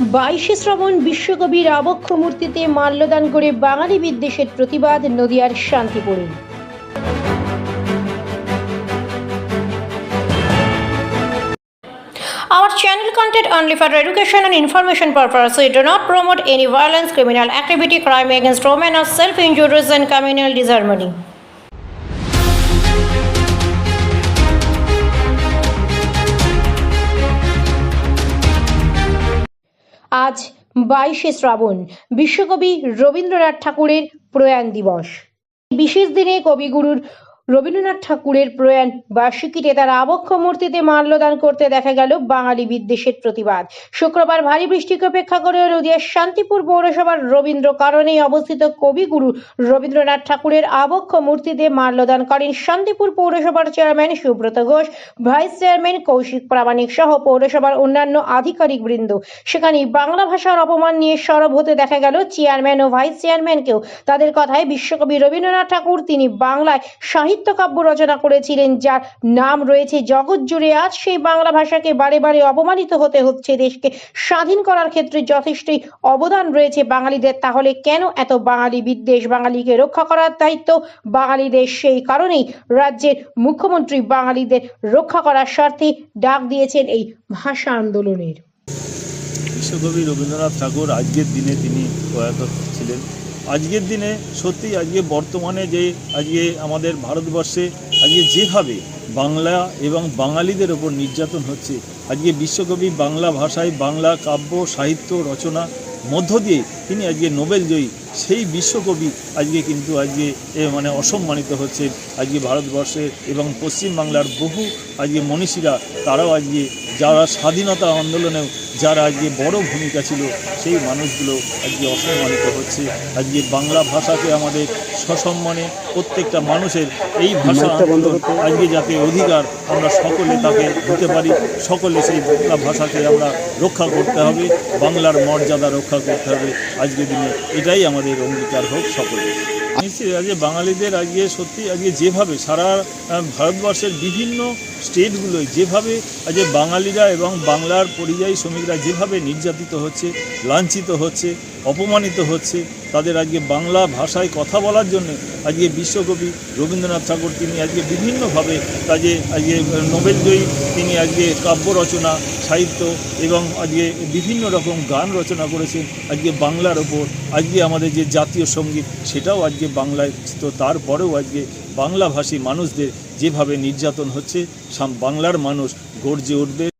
বাইশে শ্রাবণ বিশ্বকবির আবক্ষ মূর্তিতে মাল্যদান করে বাঙালি বিদ্বেষের প্রতিবাদ নদিয়ার শান্তিপুরে Our channel content only for education and information purpose. We do not promote any violence, criminal activity, crime against women, or self-injuries and communal disharmony. আজ বাইশে শ্রাবণ বিশ্বকবি রবীন্দ্রনাথ ঠাকুরের প্রয়াণ দিবস। বিশেষ দিনে কবিগুরুর রবীন্দ্রনাথ ঠাকুরের প্রয়াণ। বার্ষিকীতে তার আবক্ষ মূর্তিতে মাল্যদান করতে দেখা গেল বাঙালি বিদ্বেষের প্রতিবাদ। শুক্রবার ভারী বৃষ্টিকে উপেক্ষা করে নদিয়ার শান্তিপুর পৌরসভার রবীন্দ্র কারণে অবস্থিত কবিগুরু রবীন্দ্রনাথ ঠাকুরের আবক্ষ মূর্তিতে মাল্যদান করেন শান্তিপুর পৌরসভার chairman Subrata Ghosh, vice chairman Kaushik Pramanik সহ পৌরসভার অন্যান্য আধিকারিক বৃন্দ। সেখানে বাংলা ভাষার অপমান নিয়ে সরব হতে দেখা গেল চেয়ারম্যান ও ভাইস চেয়ারম্যানকেও। তাদের কথায় বিশ্বকবি রবীন্দ্রনাথ ঠাকুর, তিনি বাংলায় সাহিত্য কাব্য রচনা করেছিলেন, যার নাম রয়েছে জগৎ জুড়ে আজ সেই বাংলা ভাষাকে বারে বারে অপমানিত হতে হচ্ছে দেশকে। স্বাধীন করার ক্ষেত্রে যথেষ্টই অবদান রয়েছে বাঙালিদের, তাহলে কেন এত বাঙালি বিদ্বেষ? বাঙালিকে রক্ষা করার দায়িত্ব বাঙালিদের, সেই কারণেই রাজ্যের মুখ্যমন্ত্রী বাঙালিদের রক্ষা করার স্বার্থে ডাক দিয়েছেন এই ভাষা আন্দোলনের। বিশ্বকবি রবীন্দ্রনাথ ঠাকুর, আজকের দিনে তিনি প্রয়াত ছিলেন। আজকের দিনে সত্যি আজকে বর্তমানে যে আজকে আমাদের ভারতবর্ষে আজকে যেভাবে বাংলা এবং বাঙালিদের ওপর নির্যাতন হচ্ছে, আজকে বিশ্বকবি বাংলা ভাষায় বাংলা কাব্য, সাহিত্য, রচনা মধ্য দিয়ে তিনি আজকে নোবেল জয়ী, সেই বিশ্বকবি আজকে কিন্তু আজকে মানে অসম্মানিত হচ্ছে আজকে ভারতবর্ষের এবং পশ্চিমবাংলার বহু আজকে মনীষীরা, তারাও আজকে যারা স্বাধীনতা আন্দোলনেও যারা আজকে বড় ভূমিকা ছিল সেই মানুষগুলো আজকে অসম্মানিত হচ্ছে। আজকে বাংলা ভাষাকে আমাদের সসম্মানে প্রত্যেকটা মানুষের এই ভাষা আজকে যাতে অধিকার আমরা সকলে তাকে দিতে পারি সকলে সেই বাংলা ভাষাকে আমরা রক্ষা করতে হবে বাংলার মর্যাদা রক্ষা করতে হবে। আজকের দিনে এটাই আমাদের অঙ্গীকার হোক সকলে নিশ্চয়ই আজকে বাঙালিদের আজকে সত্যি আজকে যেভাবে সারা ভারতবর্ষের বিভিন্ন স্টেটগুলোয় যেভাবে আজকে বাঙালিরা এবং বাংলার পরিযায়ী শ্রমিকরা যেভাবে নির্যাতিত হচ্ছে, লাঞ্ছিত হচ্ছে অপমানিত হচ্ছে। তাদের আজকে বাংলা ভাষায় কথা বলার জন্য আজকে বিশ্বকবি রবীন্দ্রনাথ ঠাকুর, তিনি আজকে বিভিন্নভাবে কাজে আজকে নোবেল জয়ী, তিনি আজকে কাব্য রচনা, সাহিত্য এবং আজকে বিভিন্ন রকম গান রচনা করেছেন আজকে বাংলার ওপর। আজকে আমাদের যে জাতীয় সংগীত, সেটাও আজকে বাংলায় তো তারপরেও আজকে বাংলাভাষী মানুষদের যেভাবে নির্যাতন হচ্ছে বাংলার মানুষ গর্জে উঠবে।